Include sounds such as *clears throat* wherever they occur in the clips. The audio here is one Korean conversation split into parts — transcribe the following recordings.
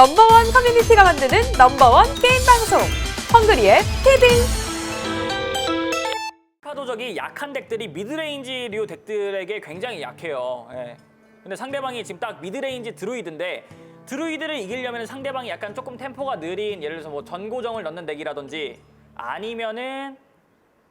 넘버원 커뮤니티가 만드는 넘버원 게임 방송 헝그리의 히든 파도적이 약한 덱들이 미드레인지 류 덱들에게 굉장히 약해요. 예. 근데 상대방이 지금 딱 미드레인지 드루이드인데 드루이드를 이기려면 상대방이 약간 조금 템포가 느린 예를 들어서 뭐 전고정을 넣는 덱이라든지 아니면은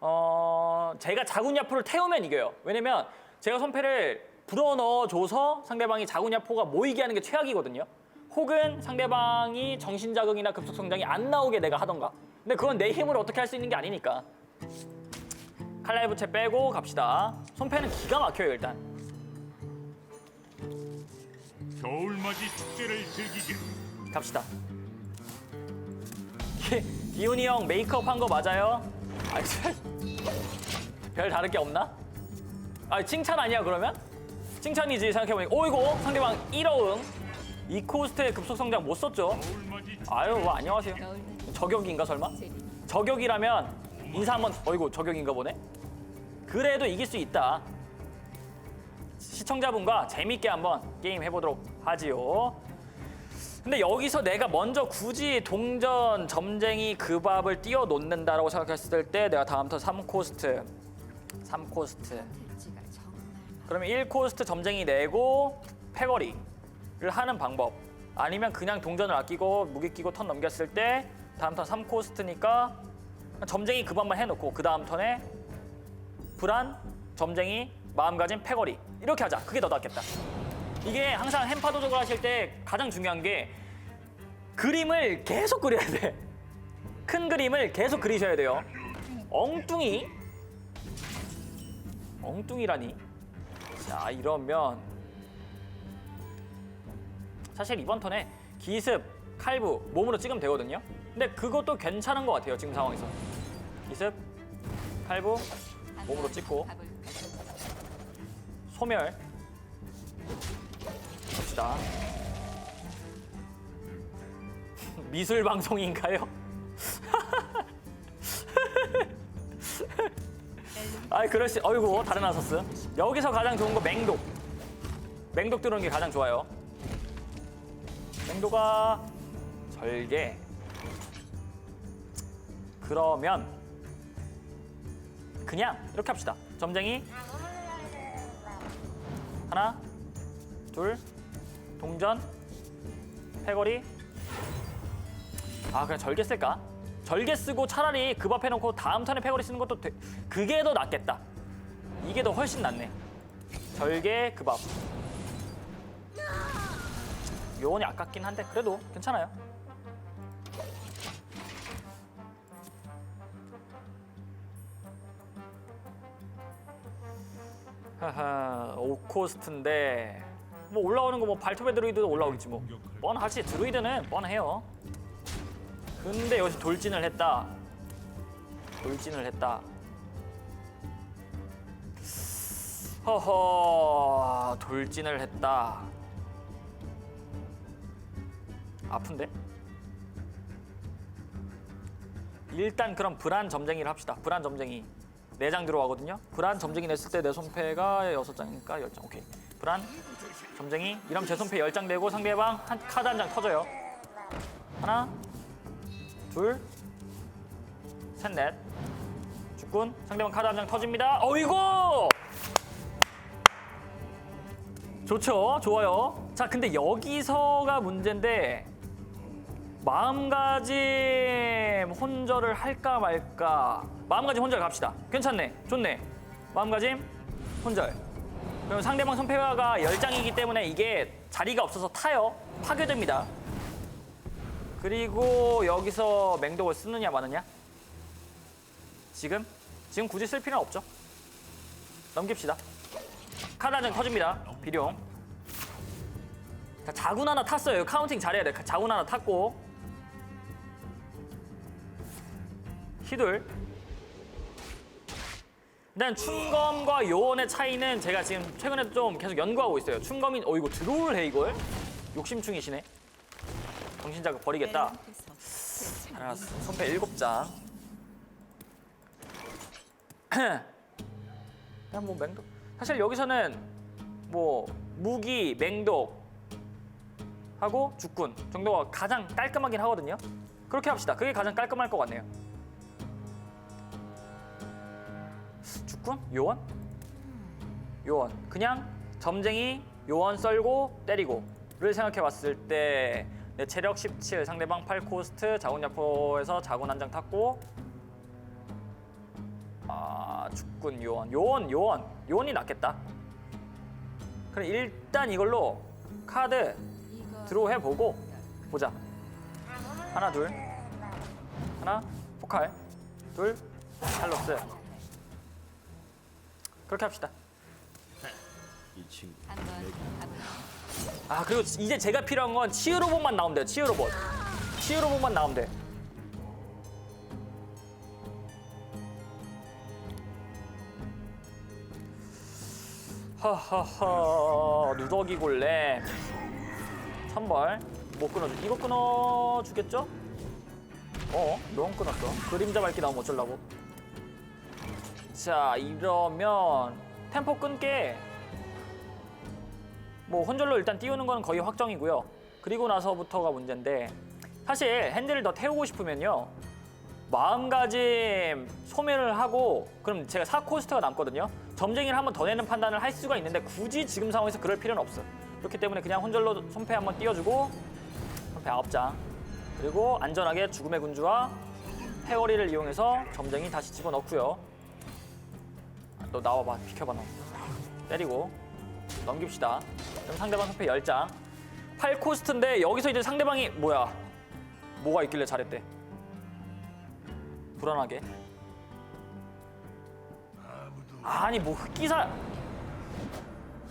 어 제가 자군야포를 태우면 이겨요. 왜냐면 제가 손패를 불어 넣어줘서 상대방이 자군야포가 모이게 하는 게 최악이거든요. 혹은 상대방이 정신자극이나 급속성장이 안 나오게 내가 하던가. 근데 그건 내 힘으로 어떻게 할 수 있는 게 아니니까. 칼날 부채 빼고 갑시다. 손패는 기가 막혀요 일단. 겨울맞이 축제를 즐기길 갑시다. 기- 기훈이 형 메이크업 한 거 맞아요? 아, 별 다를 게 없나? 아 칭찬 아니야 그러면? 칭찬이지 생각해보니까 오이고 상대방 1어응 이 코스트의 급속 성장 못 썼죠? 아유 뭐 안녕하세요. 저격인가 설마? 저격이라면 인사 한번 어이구 저격인가 보네. 그래도 이길 수 있다. 시청자분과 재밌게 한번 게임 해보도록 하지요. 근데 여기서 내가 먼저 굳이 동전 점쟁이 그 밥을 띄워 놓는다라고 생각했을 때 내가 다음부터 3코스트 3코스트 그러면 1코스트 점쟁이 내고 패거리를 하는 방법 아니면 그냥 동전을 아끼고 무기 끼고 턴 넘겼을 때 다음 턴 3코스트니까 점쟁이 그 밥만 해놓고 그 다음 턴에 불안, 점쟁이, 마음가짐, 패거리 이렇게 하자. 그게 더 낫겠다. 이게 항상 햄파 도적을 하실 때 가장 중요한 게 그림을 계속 그려야 돼. 큰 그림을 계속 그리셔야 돼요. 엉뚱이 엉뚱이라니. 자 이러면 사실 이번 턴에 기습, 칼부 몸으로 찍으면 되거든요. 근데 그것도 괜찮은 것 같아요 지금 상황에서. 기습, 칼부 몸으로 찍고 소멸 봅시다. *laughs* 미술 방송인가요? *laughs* 아이 그럴시 어이구 다른 아서스 여기서 가장 좋은 거 맹독 맹독 들어오는 게 가장 좋아요 맹독아 절개. 그러면 그냥 이렇게 합시다. 점쟁이. 하나 둘 동전 패거리. 아 그냥 절개 쓸까? 절개 쓰고 차라리 급업 해놓고 다음 턴에 패거리 쓰는 것도 돼. 그게 더 낫겠다. 이게 더 훨씬 낫네. 절개 급업 요원이 아깝긴 한데 그래도 괜찮아요. 하하 5코스트인데 뭐 올라오는 거 뭐 발톱의 드루이드도 올라오겠지 뭐. 뻔하지 드루이드는 뻔해요. 근데 여기서 돌진을 했다. 돌진을 했다. 허허 돌진을 했다 아픈데? 일단 그럼 불안 점쟁이를 합시다. 불안 점쟁이. 4장 들어가거든요. 불안 점쟁이 냈을 때 내 손패가 6장이니까 10장. 오케이. 불안 점쟁이. 이러면 제 손패 10장 되고 상대방 한 카드 한 장 터져요. 하나 둘 셋 넷. 죽군. 상대방 카드 한 장 터집니다. 어이구! 좋죠? 좋아요. 자 근데 여기서가 문제인데 마음가짐 혼절을 할까 말까. 마음가짐 혼절 갑시다. 괜찮네. 좋네. 마음가짐 혼절. 그럼 상대방 손패가 10장이기 때문에 이게 자리가 없어서 타요. 파괴됩니다. 그리고 여기서 맹독을 쓰느냐 마느냐? 지금? 지금 굳이 쓸 필요는 없죠. 넘깁시다. 카드 한 장 터집니다. 비룡. 자, 자군 하나 탔어요. 카운팅 잘해야 돼. 자군 하나 탔고 히둘. 일단 춘검과 요원의 차이는 제가 지금 최근에 좀 계속 연구하고 있어요. 춘검이 어 이거 들어올 해 이걸? 욕심충이시네. 정신 자극 버리겠다. 알았어 손패 일곱 장. *clears throat* 그냥 뭐 맹독. 사실 여기서는 뭐 무기 맹독 하고 죽군 정도가 가장 깔끔하긴 하거든요. 그렇게 합시다. 그게 가장 깔끔할 것 같네요. 죽군? 요원? 요원. 그냥 점쟁이 요원 썰고 때리고를 생각해 봤을 때 내 체력 17, 상대방 8 코스트, 자군 야포에서 자군 한 장 탔고 아 죽군 요원. 요원 요원. 요원이 낫겠다. 그럼 일단 이걸로 카드 드로우 해보고 보자. 하나 둘 하나 포칼 둘 탈로스 그렇게 합시다. 이 친구 아 그리고 이제 제가 필요한 건 치유 로봇만 나오면 돼요. 치유 로봇. 치유 로봇만 나오면 돼. 하하하 누더기 골렘 선벌 못 끊어주 이거 끊어주겠죠? 어? 너무 끊었어 그림자 밝기 나오면 어쩌려고 자 이러면 템포 끊게 뭐 혼절로 일단 띄우는 건 거의 확정이고요. 그리고 나서부터가 문제인데 사실 핸들을 더 태우고 싶으면요. 마음가짐 소멸을 하고 그럼 제가 4코스트가 남거든요. 점쟁이를 한번 더 내는 판단을 할 수가 있는데 굳이 지금 상황에서 그럴 필요는 없어. 그렇기 때문에 그냥 혼절로 손패 한번 띄워주고 손패 9장 그리고 안전하게 죽음의 군주와 패거리를 이용해서 점쟁이 다시 집어넣고요. 너 나와봐 비켜봐 너 때리고 넘깁시다. 그럼 상대방 손패 10장. 8코스트인데 여기서 이제 상대방이 뭐야? 뭐가 있길래 잘했대? 불안하게. 아니 뭐 흑기사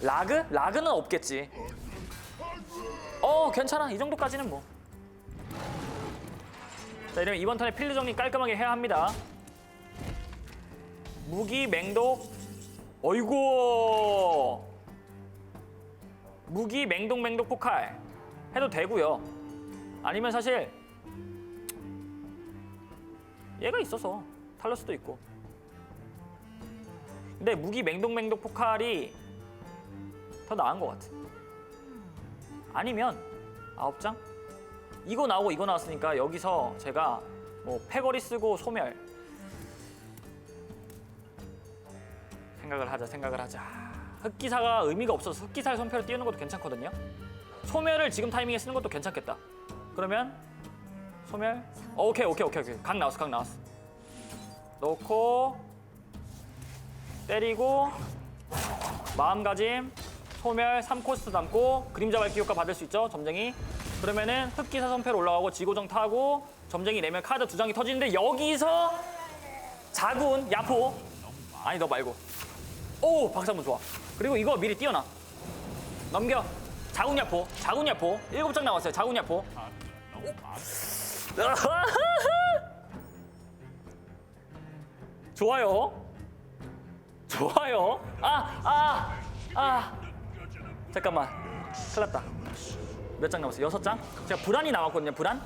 라그? 라그는 없겠지. 어 괜찮아 이 정도까지는 뭐. 자 이러면 이번 턴에 필드 정리 깔끔하게 해야 합니다. 무기 맹독. 어이구. 무기 맹독 맹독 포칼 해도 되고요. 아니면 사실 얘가 있어서 탈러스도 있고. 근데 무기 맹독 맹독 포칼이 더 나은 것 같아. 아니면 아홉 장 이거 나오고 이거 나왔으니까 여기서 제가 뭐 패거리 쓰고 소멸 생각을 하자 생각을 하자. 흑기사가 의미가 없어서 흑기사를 손패로 띄우는 것도 괜찮거든요. 소멸을 지금 타이밍에 쓰는 것도 괜찮겠다. 그러면 소멸. 어, 오케이 오케이 오케이 오케이. 각 나왔어 각 나왔어. 넣고 때리고 마음가짐 소멸 3코스트 담고 그림자 밝기 효과 받을 수 있죠 점쟁이. 그러면은 흑기사 손패로 올라가고 지고정 타고 점쟁이 내면 카드 두 장이 터지는데 여기서 자군 야포 아니 너 말고 오 박수 한번 좋아 그리고 이거 미리 띄워놔. 넘겨. 자군야포 자군야포. 일곱 장 나왔어요 자군야포. *laughs* 좋아요. 좋아요. 아아아. 아. 잠깐만. 큰일 났다. 몇 장 남았어요? 여섯 장? 제가 불안이 남았거든요 불안?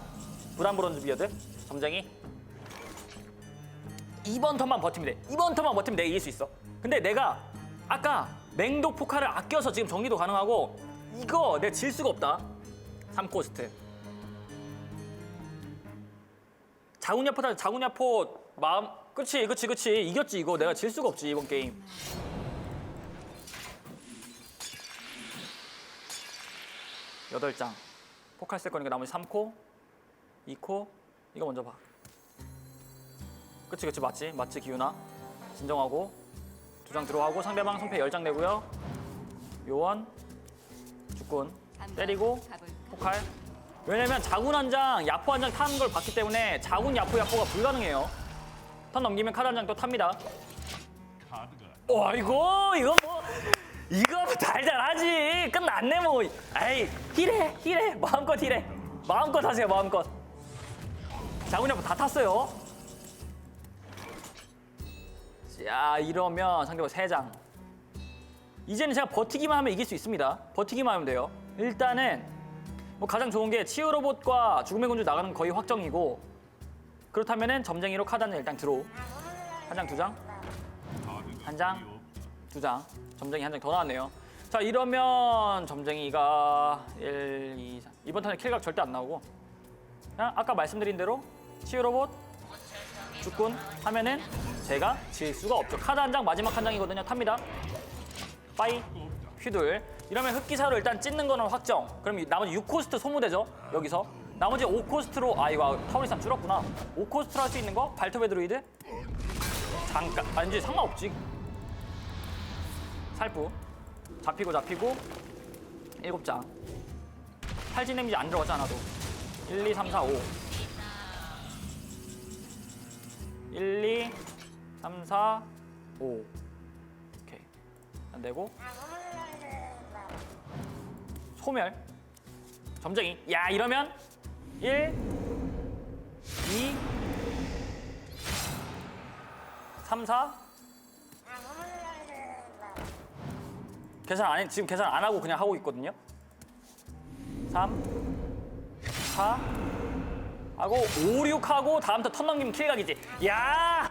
불안 브론즈 비어드 점쟁이 이번 턴만 버티면 돼. 이번 턴만 버티면 내가 이길 수 있어. 근데 내가 아까 맹독 포카를 아껴서 지금 정리도 가능하고 이거 내가 질 수가 없다. 3코스트. 자군야포다 자군야포 마음 그치 그치 그치 이겼지 이거 내가 질 수가 없지 이번 게임. 여덟 장 포칼 쓸 거니까 나머지 3코 2코 이거 먼저 봐. 그치 그치 맞지? 맞지 기훈아? 진정하고 두 장 들어가고 상대방 손패 열 장 내고요. 요원 죽군 때리고 포칼. 왜냐면 자군 한 장 야포 한 장 타는 걸 봤기 때문에 자군 야포 야포가 불가능해요. 턴 넘기면 카드 한장 또 탑니다. 와 이거 이거 뭐 이거 뭐 달달하지. 끝났네 뭐. 에이 힐해 힐해. 마음껏 힐해. 마음껏 하세요 마음껏. 자군 야포 다 탔어요 자 이러면 상대방 3장. 이제는 제가 버티기만 하면 이길 수 있습니다. 버티기만 하면 돼요. 일단은 뭐 가장 좋은 게 치유 로봇과 죽음의 군주 나가는 건 거의 확정이고 그렇다면은 점쟁이로 한장 일단 들어오 한장 두장? 카드가 한 장. 두 장. 점쟁이 한 장 더 나왔네요. 자 이러면 점쟁이가 1, 2, 3 이번 턴에 킬각 절대 안 나오고. 그냥 아까 말씀드린 대로 치유로봇 죽군 하면은 제가 질 수가 없죠. 카드 한 장 마지막 한 장이거든요. 탑니다. 빠이. 휘둘. 이러면 흑기사로 일단 찢는 거는 확정. 그럼 이 나머지 6코스트 소모되죠? 여기서. 나머지 5코스트로 아 이거 타우리산 줄었구나. 5코스트로 할 수 있는 거? 발톱의 드루이드? 잠깐. 아 이제 상관없지. 살부 잡히고 잡히고. 일곱 장. 탈진 데미지 안 들어가지 않아도. 1, 2, 3, 4, 5 1, 2, 3, 4, 5 오케이. 안 되고. 소멸. 점쟁이. 야 이러면 1 2 3, 4 계산 안 해, 지금 계산 안 하고 그냥 하고 있거든요. 3 4 하고 5, 6 하고 다음부터 턴 넘기면 킬각이지. 야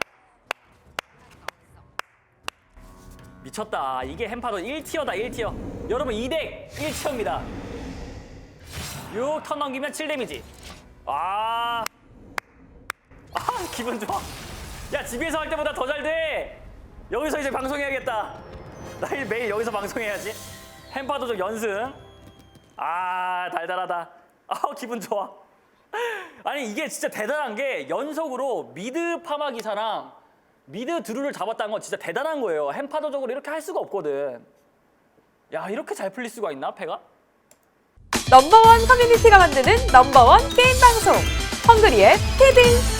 미쳤다. 이게 햄파도 1티어다 1티어. 여러분 2덱 1티어입니다. 6턴 넘기면 7 데미지. 아, 아 기분 좋아. 야 집에서 할 때보다 더 잘 돼. 여기서 이제 방송해야겠다. 나 매일 여기서 방송해야지. 햄파도적 연승. 아 달달하다. 아 기분 좋아. 아니 이게 진짜 대단한 게 연속으로 미드 파마 기사랑 미드 드루를 잡았다는 건 진짜 대단한 거예요. 햄파도적으로 이렇게 할 수가 없거든. 야 이렇게 잘 풀릴 수가 있나 패가? 넘버원 커뮤니티가 만드는 넘버원 게임 방송. 헝그리의 TV